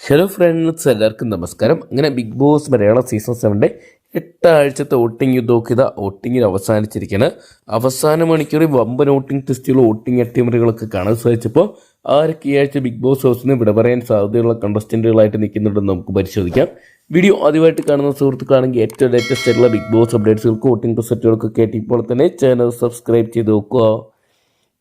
Hello friends എല്ലാവർക്കും നമസ്കാരം. അങ്ങനെ ബിഗ് ബോസ് മലയാളം സീസൺ സെവന്റെ എട്ടാഴ്ചത്തെ വോട്ടിംഗ് യുദ്ധമൊക്കെ ഇതാ വോട്ടിങ്ങിൽ അവസാനിച്ചിരിക്കുകയാണ് അവസാന മണിക്കൂറിൽ വമ്പൻ വോട്ടിംഗ് ടെസ്റ്റുകളും വോട്ടിംഗ് അട്ടിമറികളൊക്കെ കാണാൻ സാധിച്ചപ്പോൾ ആരൊക്കെ ഈ ആഴ്ച ബിഗ് ബോസ് ഹൗസിൽ നിന്ന് വിട പറയാൻ സാധ്യതയുള്ള കണ്ടസ്റ്റന്റുകളായിട്ട് നിൽക്കുന്നുണ്ടെന്ന് നമുക്ക് പരിശോധിക്കാം. വീഡിയോ ആദ്യമായിട്ട് കാണുന്ന സുഹൃത്തുക്കളാണെങ്കിൽ ഏറ്റവും ലേറ്റസ്റ്റ് ആയിട്ടുള്ള ബിഗ് ബോസ് അപ്ഡേറ്റ്സുകൾക്ക് വോട്ടിംഗ് റിസൾട്ടുകൾക്കൊക്കെ ആയിട്ട് ഇപ്പോൾ തന്നെ ചാനൽ സബ്സ്ക്രൈബ് ചെയ്ത് നോക്കുക.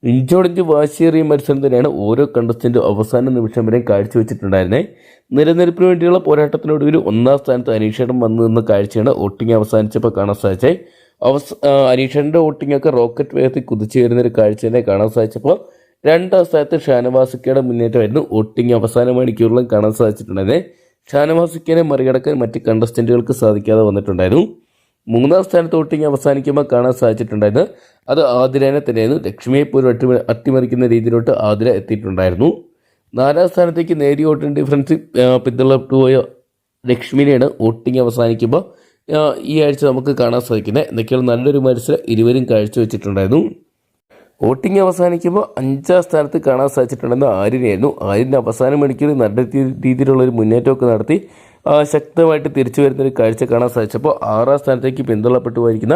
ഇഞ്ചോടിഞ്ച് വാശിയേറിയ മത്സരം തന്നെയാണ് ഓരോ കണ്ടസ്റ്റന്റും അവസാന നിമിഷം വരെ കാഴ്ചവെച്ചിട്ടുണ്ടായിരുന്നത് നിലനിൽപ്പിന് വേണ്ടിയുള്ള പോരാട്ടത്തിനൊടുവിൽ ഒന്നാം സ്ഥാനത്ത് അനീഷേട്ടൻ വന്നു നിന്ന കാഴ്ചയാണ് വോട്ടിംഗ് അവസാനിച്ചപ്പോൾ കാണാൻ സാധിച്ചത്. അവസ അനീഷേട്ടന്റെ വോട്ടിംഗ് റോക്കറ്റ് വേഗത്തിൽ കുതിച്ചു വരുന്ന ഒരു കാഴ്ച തന്നെ കാണാൻ സാധിച്ചപ്പോൾ രണ്ടാം സ്ഥാനത്ത് ഷാനവാസിക്കയുടെ മുന്നേറ്റമായിരുന്നു വോട്ടിംഗ് അവസാന മണിക്കൂറിലും കാണാൻ സാധിച്ചിട്ടുണ്ടായിരുന്നത് ഷാനവാസിക്കനെ മറികടക്കാൻ മറ്റ് കണ്ടസ്റ്റന്റുകൾക്ക് സാധിക്കാതെ വന്നിട്ടുണ്ടായിരുന്നു. മൂന്നാം സ്ഥാനത്ത് വോട്ടിംഗ് അവസാനിക്കുമ്പോൾ കാണാൻ സാധിച്ചിട്ടുണ്ടായിരുന്നു. അത് ആതിരേനെ തന്നെയായിരുന്നു. ലക്ഷ്മിയെ പോലും അട്ടിമ അട്ടിമറിക്കുന്ന രീതിയിലോട്ട് ആതിര എത്തിയിട്ടുണ്ടായിരുന്നു. നാലാം സ്ഥാനത്തേക്ക് നേരിയ വോട്ടിംഗ് ഡിഫറൻസ് പിന്തള്ളപ്പെട്ടു പോയ ലക്ഷ്മിനെയാണ് വോട്ടിംഗ് അവസാനിക്കുമ്പോൾ ഈ ആഴ്ച നമുക്ക് കാണാൻ സാധിക്കുന്നത്. എന്തൊക്കെയാണ് നല്ലൊരു മത്സരം ഇരുവരും കാഴ്ചവെച്ചിട്ടുണ്ടായിരുന്നു. വോട്ടിംഗ് അവസാനിക്കുമ്പോൾ അഞ്ചാം സ്ഥാനത്ത് കാണാൻ സാധിച്ചിട്ടുണ്ടെന്ന് ആര്യനായിരുന്നു ആര്യന്റെ അവസാന മണിക്കൂർ നല്ല രീതിയിലുള്ള രീതിയിലുള്ളൊരു മുന്നേറ്റമൊക്കെ നടത്തി ശക്തമായിട്ട് തിരിച്ചു വരുന്നൊരു കാഴ്ച കാണാൻ സാധിച്ചപ്പോൾ ആറാം സ്ഥാനത്തേക്ക് പിന്തള്ളപ്പെട്ടു പോയിരിക്കുന്ന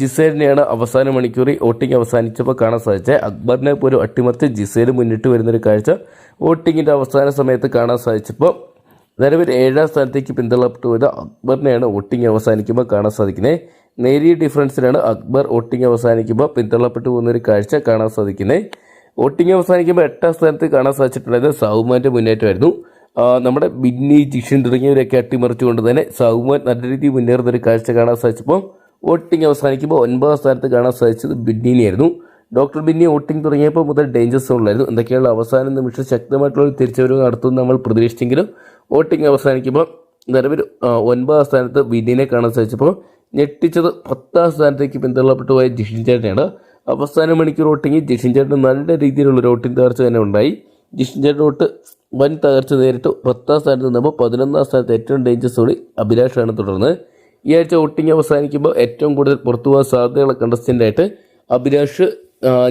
ജിസേലിനെയാണ് അവസാന മണിക്കൂറിൽ വോട്ടിംഗ് അവസാനിച്ചപ്പോൾ കാണാൻ സാധിച്ചത്. അക്ബറിനെ പോലും അട്ടിമറിച്ച് ജിസേൽ മുന്നിട്ട് വരുന്നൊരു കാഴ്ച വോട്ടിങ്ങിന്റെ അവസാന സമയത്ത് കാണാൻ സാധിച്ചപ്പോൾ നിലവിൽ ഏഴാം സ്ഥാനത്തേക്ക് പിന്തള്ളപ്പെട്ടു പോയത് അക്ബറിനെയാണ് വോട്ടിംഗ് അവസാനിക്കുമ്പോൾ കാണാൻ സാധിക്കുന്നത്. നേരിയ ഡിഫറൻസിലാണ് അക്ബർ വോട്ടിംഗ് അവസാനിക്കുമ്പോൾ പിന്തള്ളപ്പെട്ടു പോകുന്ന ഒരു കാഴ്ച കാണാൻ സാധിക്കുന്നത്. വോട്ടിംഗ് അവസാനിക്കുമ്പോൾ എട്ടാം സ്ഥാനത്ത് കാണാൻ സാധിച്ചിട്ടുണ്ടായത് സൗമാന്റെ മുന്നേറ്റമായിരുന്നു. നമ്മുടെ ബിന്നി ജിഷൻ തുടങ്ങിയവരൊക്കെ അട്ടിമറിച്ചുകൊണ്ട് തന്നെ സൗമാൻ നല്ല രീതിയിൽ മുന്നേറുന്ന ഒരു കാഴ്ച കാണാൻ സാധിച്ചപ്പോൾ വോട്ടിംഗ് അവസാനിക്കുമ്പോൾ ഒൻപതാം സ്ഥാനത്ത് കാണാൻ സാധിച്ചത് ബിന്നിനെയായിരുന്നു. ഡോക്ടർ ബിന്നി വോട്ടിംഗ് തുടങ്ങിയപ്പോൾ മുതൽ ഡേഞ്ചർ സോണിലായിരുന്നു. എന്തൊക്കെയുള്ള അവസാന നിമിഷം ശക്തമായിട്ടുള്ള ഒരു തിരിച്ചുവരവ് നടത്തുമെന്ന് നമ്മൾ പ്രതീക്ഷിച്ചെങ്കിലും വോട്ടിംഗ് അവസാനിക്കുമ്പോൾ നിലവിൽ ഒൻപതാം സ്ഥാനത്ത് ബിന്നിനെ കാണാൻ സാധിച്ചപ്പോൾ ഞെട്ടിച്ചത് പത്താം സ്ഥാനത്തേക്ക് പിന്തള്ളപ്പെട്ടു പോയ ജിഷിൻ ചേട്ടനാണ് അവസാന മണിക്കൂർ വോട്ടിങ്ങിൽ ജിഷിൻ ചേട്ടൻ നല്ല രീതിയിലുള്ള ഒരു വോട്ടിംഗ് തകർച്ച തന്നെ ഉണ്ടായി. ചേട്ടൻ വോട്ട് വൻ തകർച്ച നേരിട്ടു. പത്താം സ്ഥാനത്ത് നിന്നപ്പോൾ പതിനൊന്നാം സ്ഥാനത്ത് ഏറ്റവും ഡേഞ്ചർ സോണി അഭിലാഷാണ് തുടർന്ന്. ഈ ആഴ്ച വോട്ടിംഗ് അവസാനിക്കുമ്പോൾ ഏറ്റവും കൂടുതൽ പുറത്തു പോകാൻ സാധ്യതയുള്ള കണ്ടസ്റ്റന്റായിട്ട് അഭിലാഷ്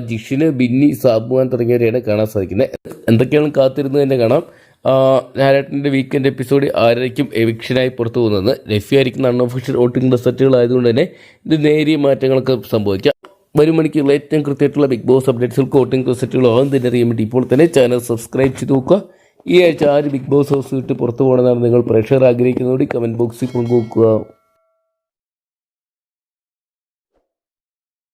ജിഷിന് ബിന്നി സാബുവാൻ തുടങ്ങിയവരെയാണ് കാണാൻ സാധിക്കുന്നത്. എന്തൊക്കെയാണ് കാത്തിരുന്ന് തന്നെ കാണാം. ലാലേട്ടന്റെ വീക്കെൻഡ് എപ്പിസോഡ് ആരായിരിക്കും എവിക്ഷനായി പുറത്തു പോകുന്നത് രഫി ആയിരിക്കുന്ന അൺഒഫീഷ്യൽ വോട്ടിംഗ് റിസൾട്ടുകൾ ആയതുകൊണ്ട് തന്നെ ഇത് നേരിയ മാറ്റങ്ങളൊക്കെ സംഭവിക്കാം. വരും മണിക്കുള്ള ഏറ്റവും കൃത്യമായിട്ടുള്ള ബിഗ് ബോസ് അപ്ഡേറ്റ്സുകൾക്ക് കോട്ടിംഗ് ആകും തന്നെ അറിയാൻ വേണ്ടി ഇപ്പോൾ തന്നെ ചാനൽ സബ്സ്ക്രൈബ് ചെയ്ത് നോക്കുക. ഈ ആഴ്ച ആര് ബിഗ് ബോസ് ഹൗസ് വിട്ട് പുറത്തു പോകണമെന്നാണ് നിങ്ങൾ പ്രേക്ഷകർ ആഗ്രഹിക്കുന്നതോടെ കമന്റ് ബോക്സിൽ പങ്കുവെക്കുക